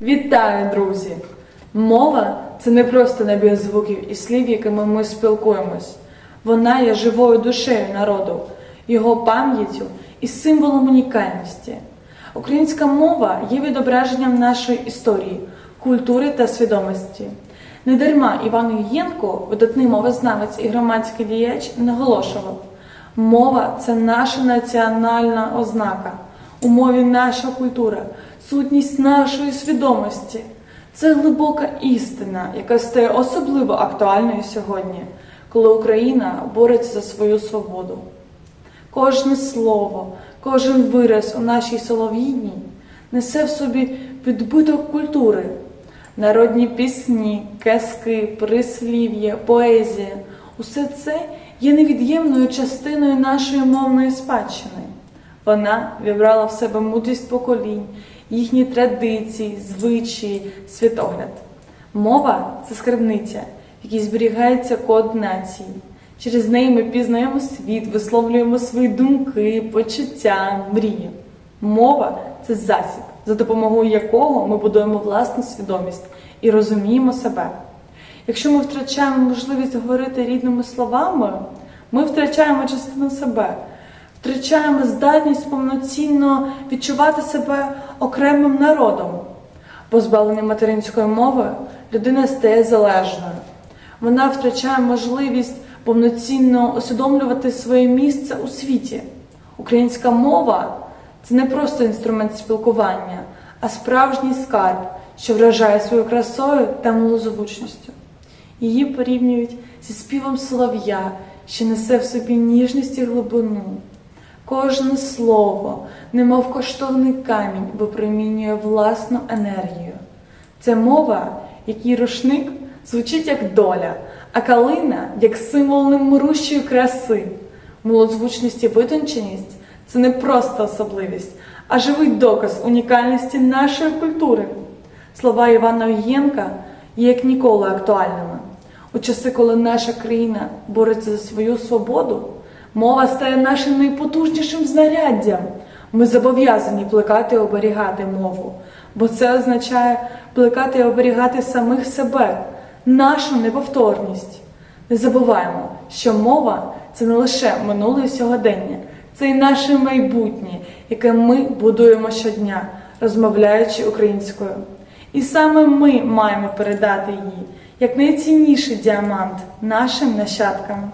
Вітаю, друзі! Мова це не просто набір звуків і слів, якими ми спілкуємось. Вона є живою душею народу, його пам'яттю і символом унікальності. Українська мова є відображенням нашої історії, культури та свідомості. Недарма Іван Єнко, видатний мовознавець і громадський діяч, наголошував: мова це наша національна ознака. У мові наша культура, сутність нашої свідомості. Це глибока істина, яка стає особливо актуальною сьогодні, коли Україна бореться за свою свободу. Кожне слово, кожен вираз у нашій солов'їні несе в собі відбиток культури, народні пісні, казки, прислів'я, поезія усе це є невід'ємною частиною нашої мовної спадщини. Вона вібрала в себе мудрість поколінь, їхні традиції, звичаї, світогляд. Мова це скарбниця, в якій зберігається код нації. Через неї ми пізнаємо світ, висловлюємо свої думки, почуття, мрії. Мова це засіб, за допомогою якого ми будуємо власну свідомість і розуміємо себе. Якщо ми втрачаємо можливість говорити рідними словами, ми втрачаємо частину себе, втрачаємо здатність повноцінно відчувати себе окремим народом. Позбавлення материнської мови людина стає залежною. Вона втрачає можливість повноцінно усвідомлювати своє місце у світі. Українська мова це не просто інструмент спілкування, а справжній скарб, що вражає своєю красою та милозвучністю. Її порівнюють зі співом солов'я, що несе в собі ніжність і глибину. Кожне слово, немов коштовний камінь, випромінює власну енергію. Це мова, який рушник звучить як доля, а калина як символ немирущої краси. Милозвучність і витонченість це не просто особливість, а живий доказ унікальності нашої культури. Слова Івана Оєнка є як ніколи актуальними. У часи, коли наша країна бореться за свою свободу, мова стає нашим найпотужнішим знаряддям. Ми зобов'язані плекати і оберігати мову, бо це означає плекати і оберігати самих себе, нашу неповторність. Не забуваємо, що мова це не лише минуле і сьогодення, це і наше майбутнє, яке ми будуємо щодня, розмовляючи українською. І саме ми маємо передати її як найцінніший діамант нашим нащадкам.